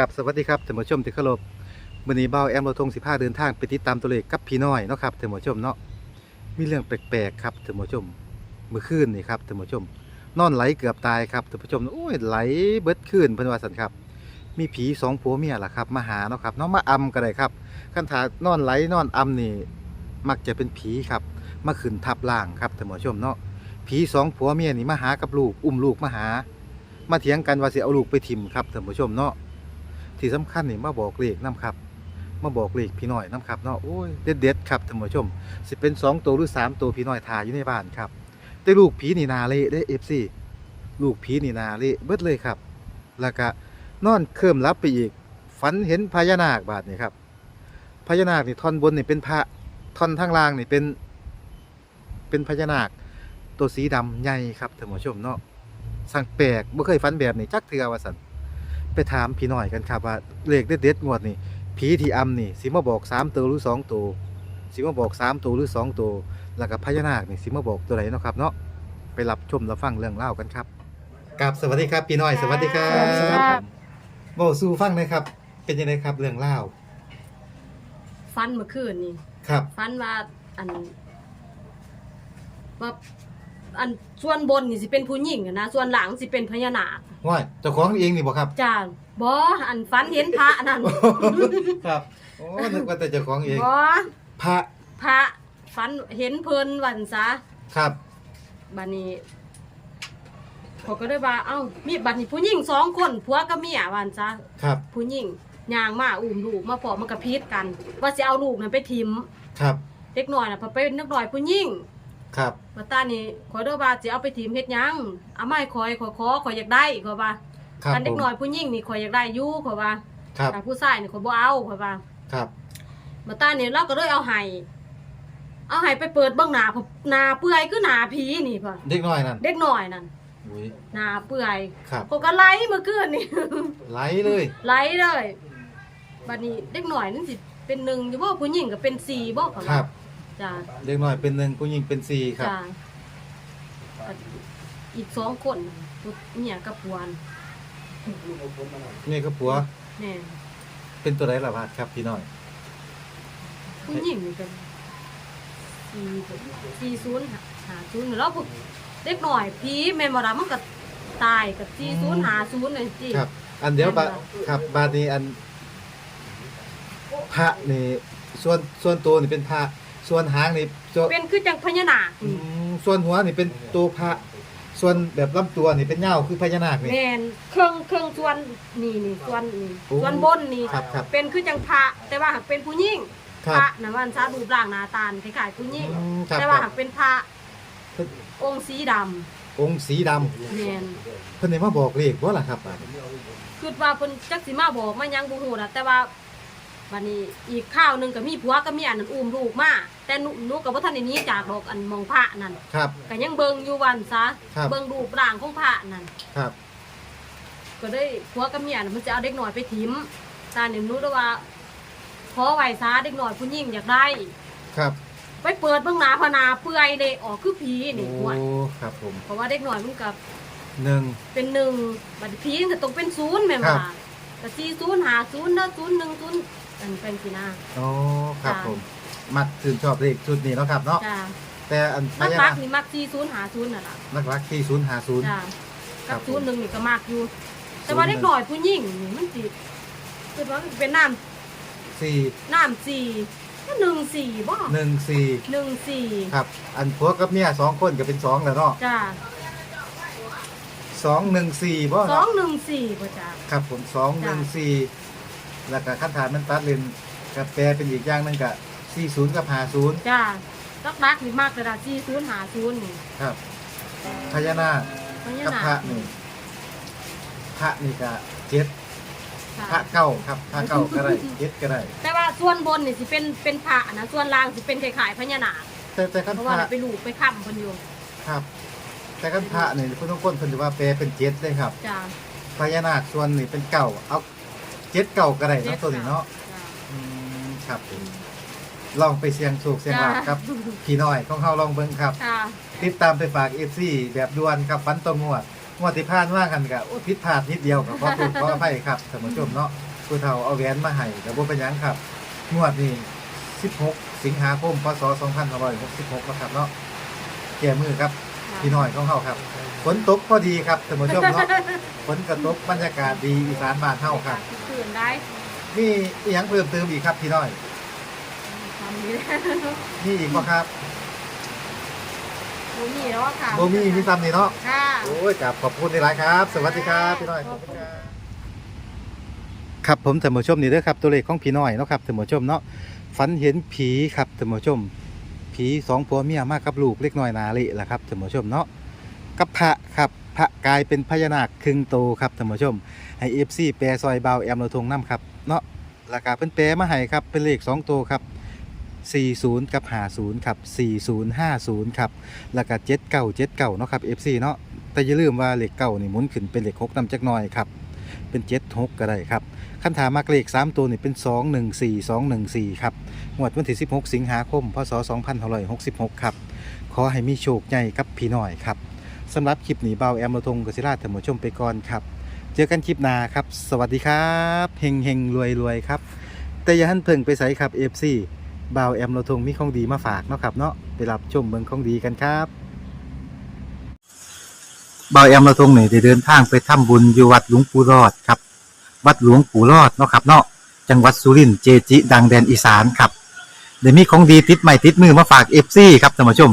กับสวัสดีครับท่านผู้ชมที่เคารพมื้อนี้เบาแอมเราทง15เดินทางไปติดตามตัวเลขกับพี่น้อยเนาะครับท่านผู้ชมเนาะมีเรื่องแปลกๆครับท่านผู้ชมเมื่อคืนนี่ครับท่านผู้ชม นอนไหลเกือบตายครับท่านผู้ชมโอ้ยไหลเบิดคืนเพิ่นว่าซั่นครับ มีผีสองผัวเมียล่ะครับมาหาเนาะครับเนาะมาอำก็ได้ครับคันถานอนไหลนอนอำนี่มักจะเป็นผีครับมาขึ้นทับล่างครับท่านผู้ชมเนาะผีสองผัวเมียนี่มาหากับลูกอุ้มลูกมาหา มาเถียงกันว่าสิเอาลูกไปทิมครับท่านผู้ชมเนาะ ที่สำคัญนี่มาบอกเลขนํครับ มาบอกเลขพี่น้อยนํครับเนาะโอ้ยเด็ดเด็ดครับท่านผู้ชม สิเป็นสองตัวหรือสามตัวพี่น้อยทาอยู่ในบ้านครับ แต่ลูกผีนี่นาเละได้เอฟซีลูกผีนี่นาเละเบิดเลยครับ แล้วก็นอนเคลื่มรับไปอีกฝันเห็นพญานาคบาดนี่ครับพญานาคนี่ท่อนบนนี่เป็นพระท่อนทางล่างนี่เป็น เป็นพญานาค ตัวสีดำใหญ่ครับท่านผู้ชมเนาะสังแปลกบ่เคยฝันแบบนี้จักเทือว่าซั่น ไปถามพี่น้อยกันครับว่าเลขเด็ดๆงวดนี่ผีที่อำนี่สิมาบอก3ตัวหรือ2ตัวสิมาบอก3ตัวหรือ2ตัวแล้วก็พญานาคนี่สิมาบอกตัวไหนเนาะครับเนาะไปรับชมรับฟังเรื่องเล่าวกันครับกับสวัสดีครับพี่น้อยสวัสดีครัสวัสดีครับบเว้าสู่ฟังหน่อยครับ เป็นยังไงครับเรื่องเล่าวฟันเมื่อคืนนี่ครับฟันว่าอันว่าอันส่วนบนนี่สิเป็นผู้หญิงอะนะส่วนหลังสิเป็นพญานาค ว่าเจ้าของเองนี่บ่ครับ จ้าบ่อันฟันเห็นพระนั่นครับโอ้นึกว่าแต่เจ้าของเองบ่พระพระฟันเห็นเพิ่นวันซะครับบัดนี้เขาก็ได้ว่าเอ้ามีบัดนี้ผู้หญิงสองคนผัวกับเมียวันซะครับ ผู้หญิงย่างมาอุ้มลูกมาพอมันก็พิษกัน ว่าสิเอาลูกนั้นไปทิมครับ เด็กน้อยน่ะพอเป็นนักน้อยผู้หญิง ครับว่าตานี่ขอยเด้อว่าสิเอาไปทีมเฮ็ดหยังเอาไม้คอยขอยขอขอยอยากได้ขอยว่าครับอันเด็ผกมน้อยผู้หญิงนี่ขอยอยากได้อยู่ขอยว่าครับแต่ผู้ชายนี่ขอยบ่เอาขอยว่าครับมาตานี่เราก็เลยเอาให้เอาให้ไปเปิดเบิ่งหน้าพอหน้าเปื่อยคือหน้าผีนี่พ่อเด็กน้อยนั่นเด็กน้อยนั่นอุ้ยหน้าเปื่อยครับก็ก็ไล่เมื่อคืนนี่ ไหลเลยไล่เลยบัดนี้เด็กน้อยนั่นสิเป็นหนึ่งอยู่บ่ผู้หญิงก็เป็นสี่บ่ขอยคว่ารับ จ้าเด็กน้อยเป็นหนึ่งผู้หญิงเป็นสี่ครับ จ้าอีกสองคนผู้เนี่ยกับพวนนี่ก็ผัวแน่เป็นตัวไรล่ะบาดครับพี่น้อยผู้หญิงนี่เป็นสี่สี่ศูนย์หาศูนย์แล้วพวกเด็กหน่อยพีแม่นบ่ดามันก็ตายกับสี่ศูนย์หาศูนย์เลยจี ครับ อันเดียวบาแม่นบ่ครับบาดนี้อันพระนี่ส่วนส่วนตัวนี่เป็นพระ ส่วนหางนี่ส่วนเป็นคือจังพญานาคอืมส่วนหัวนี่เป็นตัวพระ ส่วนแบบลำตัวนี่เป็นเหย้าคือพญานาคนี่ แม่นเครื่องเครื่องส่วนนี่นี่ส่วนนี่โอ้ส่วนบนนี่ครับครับเป็นคือจังพระแต่ว่าหากเป็นผู้หญิงครัพบระนะมันซารูปร่างหน้าตาคล้ายๆผู้หญิงอืมครับแต่คว่ารัหาบกเป็นพระองค์สีดำองค์สีดำแม่นเพิ่นได้มาบอกเลขบ่ล่ะครับบาดนี้คือว่าเพิ่นจักสิมาบอกมายังบ่ฮู้นะแต่ว่า บัดนี้อีกข้าวหนึงก็มีผัวก็มีอันนั้นอุ้มลูกมาแต่หนูหนูก็บ่ทันได้หนี้จากดอกอันหมองพระนั่นครับ ก็ยังเบิ่งอยู่วันซะครับ เบิ่งรูปร่างของพระนั่นครับ ก็ได้ผัวกับเมียน่ะมันจะเอาเด็กน้อยไปถิมตานี่หนูได้ว่าขอไว้ซะเด็กน้อยผู้หญิงอยากได้ ครับ ไปเปิดเบิ่งหน้าพนาเปื่อยเลยออกคือผีนี่โอ้ห่วยครับผมเพราะว่าเด็กน้อยมันก็หนึ่ง เป็นหนึ่งบัดผีมันก็ต้องเป็นศูนย์แม่นครับ่บล่ะก็40 50เด้อ01 0อัน เป็นสินะโอ้ครับจ้ะ ผม มักชื่นชอบเลขชุดนี้เนาะครับเนาะจ้าแต่อันพมักญารันากคนี่มัก40 50นั่นล่ะนักรักที่ศูนย์หาศูนย์ จ้าครักับบผม ศูนย์หนึ่งนี่ก็มักอยู่ แต่ว่าเด็กน้อยผู้หญิงนี่มันสิคือว่ามันเป็นน้ำสี่น้ำสี่ก็หนึ่งสี่บ่หนึ่งสี่หนึ่งสี่ครับ อันผัวกับเมียสองคนก็เป็นสองแล้วเนาะจ้าสองหนึ่งสี่บ่สองหนึ่งสี่บ่จ้า ครับผมสองหนึ่งสี่ แล้วก็ขั้นฐานมันตัดเลนกับแปลเป็นอีกอย่างหนึงกับสี่ศูนย์กับหาศูนย์จ้ารักรักนี่มากเลยนะสี่ศูนย์หาศูนย์นี่ครับพญานาคเพราะกับงั้นพระน่ะนี่พระนี่ก็เจ็ดจ้ะพระเก้าครับพระเก้าก็ได้เจ็ดก็ได้ แต่ว่าส่วนบนนี่สิเป็นเป็นพระนะส่วนล่างสิเป็นคล้ายๆพญานาคแต่แต่ขั้นเพราะพว่าระไปลูกไปค้ำเพิ่นอยู่ครับ แต่ขั้นพระนี่คุณทุกคนเพิ่นจะว่าแปลเป็นเจ็ดเลยครับจ้าพญานาคส่วนนี่เป็นเก่าเอา เจ็ดเก่าก็ได้เนาะตัวนี้เนาะจ้าอืมครับผมลองไปเสียงโชคเสียงลาบครับจ้าพี่น้อยของเฮาลองเบิ่งครับจ้าติดตามไปฝาก FC แบบด่วนครับฟันตรงงวดงวดที่ผ่านมากันก็โอ้ผิดพลาดนิดเดียวก็ขอโทษขออภัยครับท่านผู้ชมเนาะผู้เฒ่าเอาแหวนมาให้ก็บ่เป็นหยังครับ งวดนี้ 16 สิงหาคมพศ2566นะครับเนาะแก้มือครับพี่น้อยของเฮาครับ ฝนตกพอดีครับท่านผู้ชมเนาะฝนกระตกบรรยากาศดีอีสานบ้านเฮาครับคืนได้มีอีหยังเพิ่มเติมอีกครับพี่น้อยทำนี้ได้มีอีกบ่ครับบ่มีแล้วอะค่ะบ่มีมีซ้ำนี่เนาะค่ะโอ้ยครับขอบคุณหลายๆครับ สวัสดีครับพี่น้อยขอบคุณครับ ครับผมท่านผู้ชมนี่เด้อครับตัวเลขของพี่น้อยเนาะครับท่านผู้ชมเนาะฝันเห็นผีครับท่านผู้ชม ผีสองผัวเมียมากับลูกเล็กน้อยนาเละล่ะครับท่านผู้ชมเนาะ กับพระครับพระกลายเป็นพญานาคครึ่งโตครับท่านผู้ชมให้ FC แปรซอยเบาแอมเราทงน้ำครับเนาะราคาเพิ่นแปรมาให้ครับเป็นเลข2ตัวครับ40 กับ 50 ครับ 4050 ครับ แล้วก็7979เนาะครับ FC เนาะ แต่อย่าลืมว่าเลขเก้านี่หมุนขึ้นเป็นเลข6นำจักหน่อยครับ เป็น76ก็ได้ครับคันถามมากเลข3ตัวนี่เป็น 214 214 ครับงวดวันที่16 สิงหาคม พศ2566 ครับ ขอให้มีโชคใหญ่กับพี่น้อยครับ สำหรับคลิปหนีเบาแอมเราทงกศิราท่านผู้ชมไปก่อนครับ เจอกันคลิปหน้าครับ สวัสดีครับเฮงเฮงรวยรวยครับ แต่อย่าหันเพิ่งไปใส่ครับ FC บ่าวแอมเราทงมีของดีมาฝากเนาะครับเนาะไปรับชมเมืองของดีกันครับบาวแอมเราทงนี่ได้เดินทางไปทำบุญอยู่วัดหลวงปู่รอดครับ วัดหลวงปู่รอดเนาะครับเนาะจังหวัดสุรินทร์เจจิ ดังแดนอีสานครับเดี๋ยวมีของดีติดใหม่ติดมือมาฝาก FC ครับท่านผู้ชม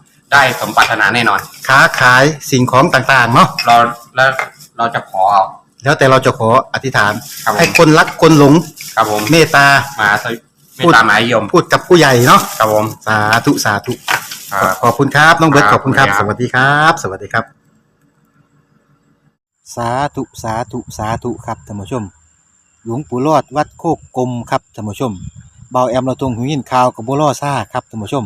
ได้สมปรารถนาแน่นอน ค้าขายสิ่งของต่างๆเนาะเราแล้วเราจะขอเอา แล้วแต่เราจะขออธิษฐาน ครับผม ให้คนรักคนหลงครับผมเมตตา มาสวิไม่ตามหมายยมพูดกับผู้ใหญ่เนาะครับผมสาธุสาธุ ครับ ขอบคุณครับน้องเบิร์ตคขรับอบคุณครับขอบสคุณครับวัสดีครับ สวัสดีครับ สาธุสาธุสาธุครับท่านผู้ชม หลวงปู่รอดวัดโคกกลมครับท่านผู้ชมเบาแอมเราตรงหูยินข่าวกับบัวล่อซ่าครับท่านผู้ชม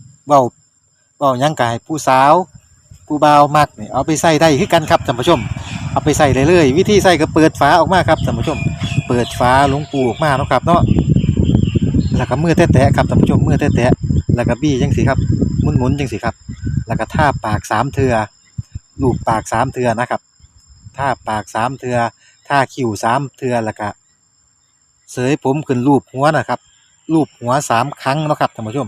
เว้าเว้ายังกายผู้สาวผู้บ่าวมักนี่เอาไปใส่ได้คือกันครับท่านผู้ชม เอาไปใส่เลยเลยวิธีใส่ก็เปิดฝาออกมาครับท่านผู้ชม เปิดฝาหลวงปูออกมาเนาะครับเนาะแล้วก็มือแตะๆครับท่านผู้ชมมือแตะๆแล้วก็บี้จังสิครับหมุนๆจังสิครับ แล้วก็ท่าปากสามเทือลูบปากสามเทือนะครับท่าปากสามเทือท่าคิ้วสามเทือแล้วก็เสยผมขึ้นรูปหัวนะครับรูปหัวสามครั้งนะครับท่านผู้ชม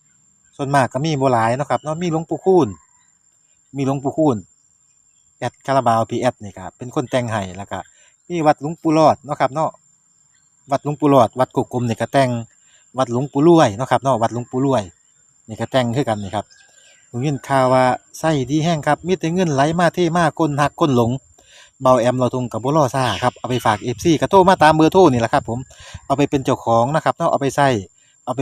ส่วนมากก็มีโบหลายนะครับเนาะมีหลวงปู่คูณมีหลวงปู่คูณแอดคาราบาวพีแอดนี่ครับเป็นคนแต่งให้แล้วก็มีวัดหลวงปู่หลอดเนาะครับเนาะวัดหลวงปู่หลอด วัดกุกกลมนี่ก็แต่งวัดหลวงปู่รวยเนาะครับเนาะวัดหลวงปู่รวยนี่ก็แต่งคือกันนี่ครับผมยินข่าวว่าไส้ดีแห้งครับมีแต่เงินไหลมาเทมาก้นหักก้นหลงเบาแอมเราทงกับบ่รอซ่าครับเอาไปฝาก FC ก็โทมาตามเบอร์โทรนี่แหละครับผมเอาไปเป็นเจ้าของนะครับเนาะเอาไปใส่เอาไป